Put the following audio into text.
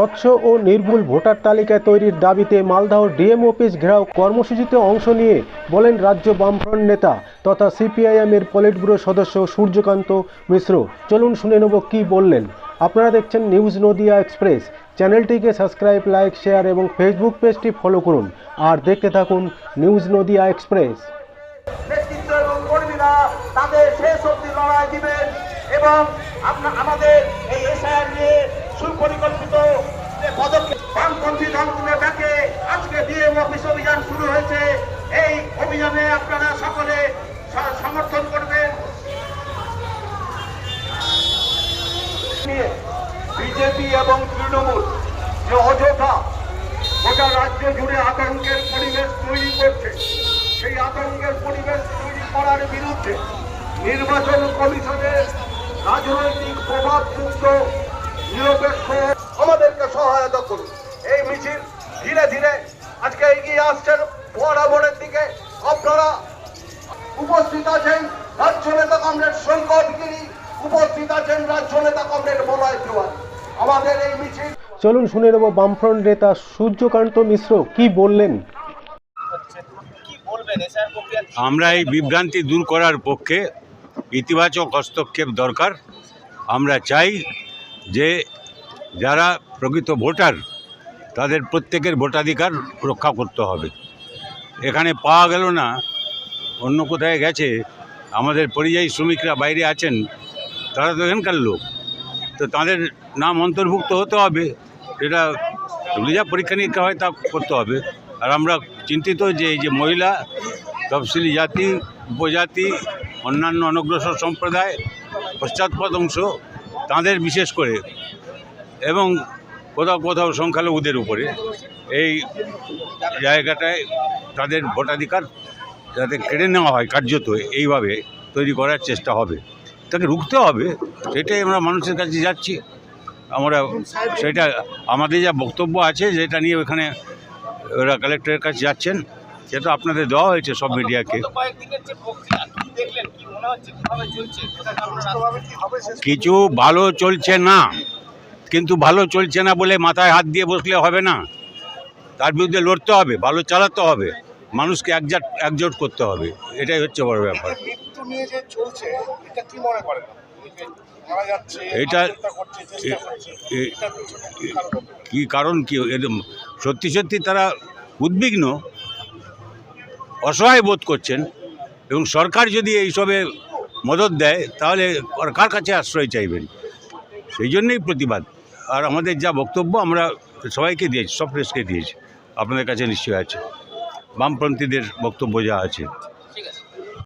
স্বচ্ছ ও নির্ভুল ভোটার তালিকা তৈরির দাবিতে মালদহ ডিএম অফিস ঘেরাও কর্মসূচিতে অংশ নিয়ে বলেন রাজ্য বামফ্রন্ট নেতা তথা সিপিআইএমের পলিট ব্যুরো সদস্য সূর্যকান্ত মিশ্র। চলুন শুনে নেব কী বললেন। আপনারা দেখছেন নিউজ নদিয়া এক্সপ্রেস। চ্যানেলটিকে সাবস্ক্রাইব, লাইক, শেয়ার এবং ফেসবুক পেজটি ফলো করুন। আর দেখতে থাকুন নিউজ নদিয়া এক্সপ্রেস। এবং আমাদের এই এসআইআর নিয়ে সুপরিকল্পিত যে পদক্ষেপ বামপন্থী দলগুলো ডাকে আজকে ডিএম অফিস অভিযান শুরু হয়েছে এই অভিযানে আপনারা সকলে সমর্থন করবেন। বিজেপি এবং তৃণমূল যে অযথা গোটা রাজ্য জুড়ে আতঙ্কের পরিবেশ তৈরি করছে, সেই আতঙ্কের পরিবেশ তৈরি করার বিরুদ্ধে নির্বাচন কমিশনের রাজনৈতিক প্রভাবযুক্ত নিরপেক্ষ আমাদেরকে সহায়তা করুন। এই মিছিল ধীরে ধীরে আজকে এগিয়ে আসছেন বরাবরের উপস্থিত আছেন রাজ্য নেতা কমরেড সৈকত গিরি উপস্থিত আছেন রাজ্য নেতা কমরেড বলয় তিওয়ারি। আমাদের এই মিছিল চলুন শুনে নেব বামফ্রন্ট নেতা সূর্যকান্ত মিশ্র কি বললেন? আমরা এই বিভ্রান্তি দূর করার পক্ষে ইতিবাচক হস্তক্ষেপ দরকার। আমরা চাই যে যারা প্রকৃত ভোটার তাদের প্রত্যেকের ভোটাধিকার রক্ষা করতে হবে। এখানে পাওয়া গেল না অন্য কোথায় গেছে, আমাদের পরিযায়ী শ্রমিকরা বাইরে আছেন, তারা তো এখানকার লোক। তো তাদের নাম অন্তর্ভুক্ত হতে হবে, এটা যা পরীক্ষা নিরীক্ষা হয় তা করতে হবে। আর আমরা চিন্তিত যে এই যে মহিলা, তফসিলি জাতি, উপজাতি, অন্যান্য অনগ্রসর সম্প্রদায়, পশ্চাৎপদ অংশ, তাদের বিশেষ করে, এবং কোথাও কোথাও সংখ্যালঘুদের উপরে, এই জায়গাটায় তাদের ভোটাধিকার যাতে কেড়ে নেওয়া হয় কার্যত এইভাবে তৈরি করার চেষ্টা হবে। তাকে রুখতে হবে সেটাই আমরা মানুষের কাছে যাচ্ছি। আমরা সেটা আমাদের যা বক্তব্য আছে যেটা নিয়ে ওখানে ওরা কালেক্টরের কাছে যাচ্ছেন সেটা আপনাদের দেওয়া হয়েছে সব মিডিয়াকে। কিছু ভালো চলছে না কিন্তু ভালো চলছে না বলে মাথায় হাত দিয়ে বসলে হবে না। তার বিরুদ্ধে লড়তে হবে ভালো চালাতে হবে। মানুষকে একজাট একজোট করতে হবে। এটাই হচ্ছে বড় ব্যাপার। এটা কি কারণ? কি সত্যি সত্যি তারা উদ্বিগ্ন অসহায় বোধ করছেন এবং সরকার যদি এইসবে মদত দেয় তাহলে কার কাছে আশ্রয় চাইবেন? সেই জন্যই প্রতিবাদ। আর আমাদের যা বক্তব্য আমরা সবাইকে দিয়েছি সব প্রেসকে দিয়েছি। আপনাদের কাছে নিশ্চয়ই আছে। বামপন্থীদের বক্তব্য যা আছে।